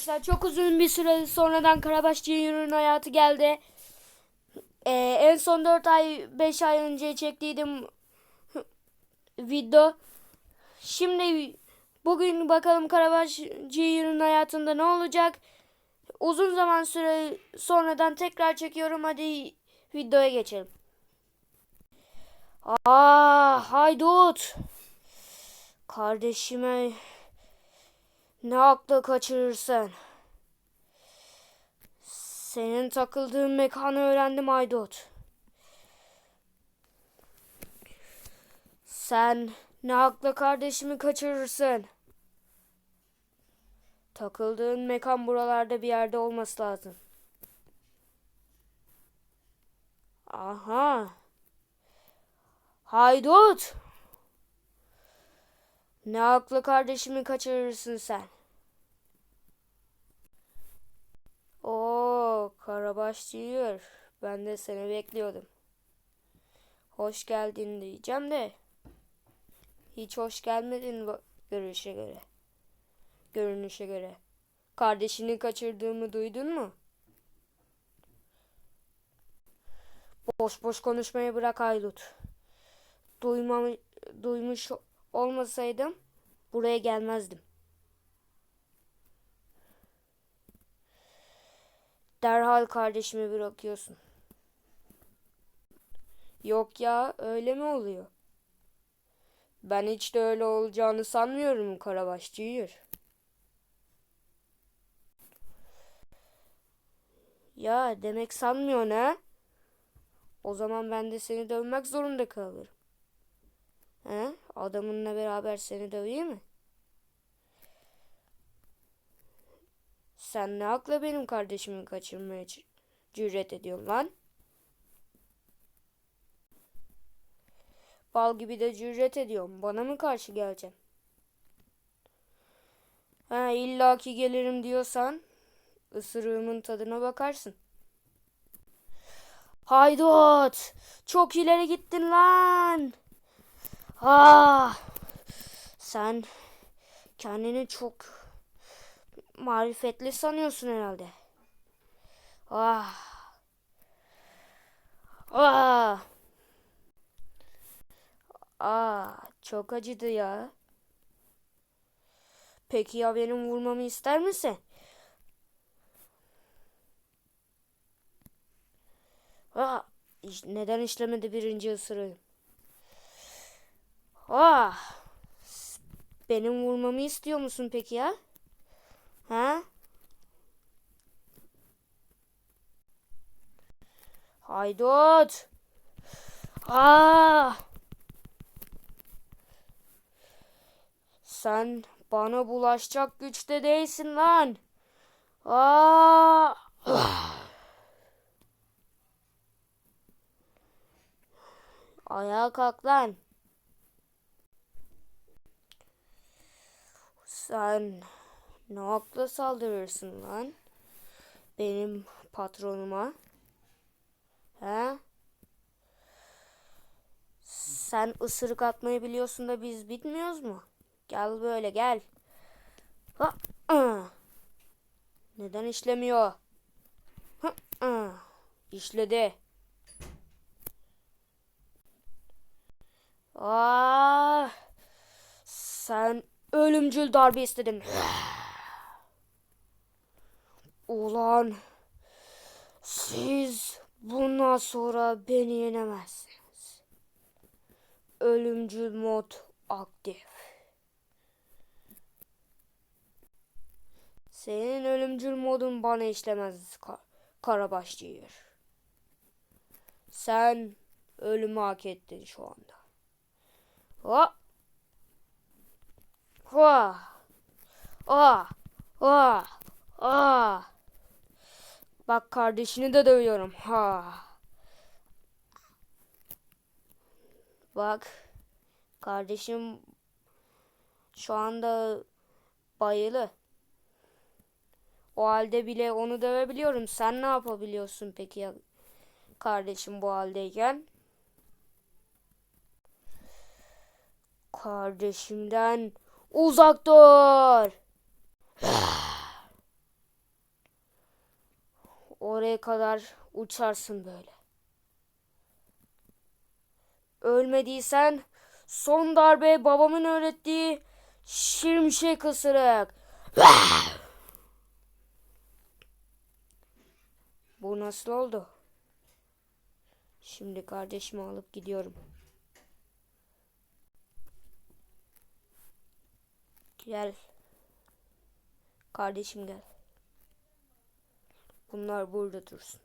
Arkadaşlar çok uzun bir süre sonradan Karabaş Junior'ın hayatı geldi. Ee, en son 4 ay 5 ay önce çektiydim video. Şimdi bugün bakalım Karabaş Junior'ın hayatında ne olacak. Uzun zaman süre sonradan tekrar çekiyorum. Hadi videoya geçelim. Aa, haydut. Kardeşime ne akla kaçırırsın? Senin takıldığın mekanı öğrendim Aydot. Sen ne akla kardeşimi kaçırırsın? Takıldığın mekan buralarda bir yerde olması lazım. Aha. Haydut. Ne akla kardeşimi kaçırırsın sen? Oo, Karabaş diyor. Ben de seni bekliyordum. Hoş geldin diyeceğim de. Hiç hoş gelmedin görüşe göre. Görünüşe göre. Kardeşini kaçırdığımı duydun mu? Boş boş konuşmayı bırak Aylut. Duymam, duymuş olmasaydım buraya gelmezdim. Derhal kardeşimi bırakıyorsun. Yok ya, öyle mi oluyor? Ben hiç de öyle olacağını sanmıyorum Karabaş Junior. Ya demek sanmıyor ne? O zaman ben de seni dövmek zorunda kalırım. He? Adamınla beraber seni döveyim mi? Sen ne akla benim kardeşimi kaçırmaya cüret ediyorsun lan? Bal gibi de cüret ediyorum. Bana mı karşı geleceksin? Ha illaki gelirim diyorsan ısırığımın tadına bakarsın. Haydut! Çok ileri gittin lan! Ah! Sen kendini çok marifetli sanıyorsun herhalde. Ah! Ah! Ah! Çok acıdı ya. Peki ya benim vurmamı ister misin? Ah! Neden işlemedi birinci ısırığı? Ah! Benim vurmamı istiyor musun peki ya? Ha? Haydut! Ah! Sen bana bulaşacak güçte değilsin lan. Ah! Ayağa kalk lan. Sen ne akla saldırırsın lan? Benim patronuma. He? Sen ısırık atmayı biliyorsun da biz bitmiyoruz mu? Gel böyle gel. Ha. Neden işlemiyor? Ha. İşledi. Ah! Sen ölümcül darbe istedin. Ulan siz bundan sonra beni yenemezsiniz. Ölümcül mod aktif. Senin ölümcül modun bana işlemez Ka- Karabaş. Sen ölümü hak ettin şu anda. Hop. Hua. Ah. Ah. Ah. Bak kardeşini de dövüyorum. Ha. Bak. Kardeşim şu anda bayılı. O halde bile onu dövebiliyorum. Sen ne yapabiliyorsun peki ya kardeşim bu haldeyken? Kardeşimden uzak dur. Oraya kadar uçarsın böyle. Ölmediysen son darbe babamın öğrettiği şimşek ısırık. Bu nasıl oldu? Şimdi kardeşimi alıp gidiyorum. Gel. Kardeşim gel. Bunlar burada dursun.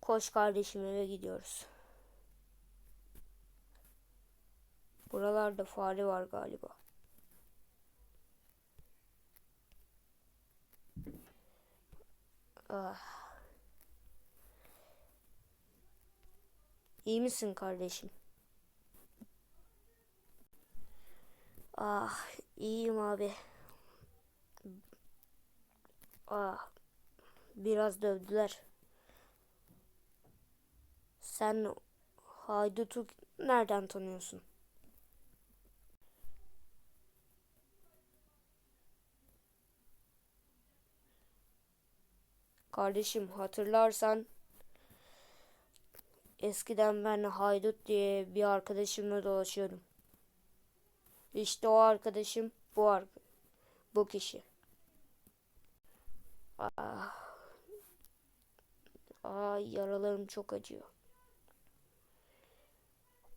Koş kardeşim eve gidiyoruz. Buralarda fare var galiba. Ah. İyi misin kardeşim? Ah, iyiyim abi. Ah, biraz dövdüler. Sen Haydut'u nereden tanıyorsun? Kardeşim hatırlarsan eskiden ben Haydut diye bir arkadaşımla dolaşıyordum. İşte o arkadaşım bu ar bu kişi. Ah. Ay yaralarım çok acıyor.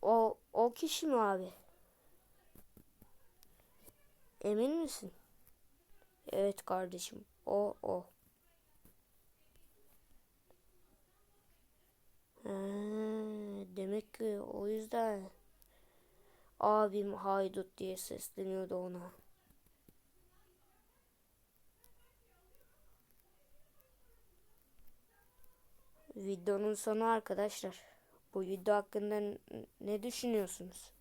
O o kişi mi abi? Emin misin? Evet kardeşim. O o. Ha, demek o yüzden abim haydut diye sesleniyordu ona. Videonun sonu arkadaşlar. Bu video hakkında ne düşünüyorsunuz?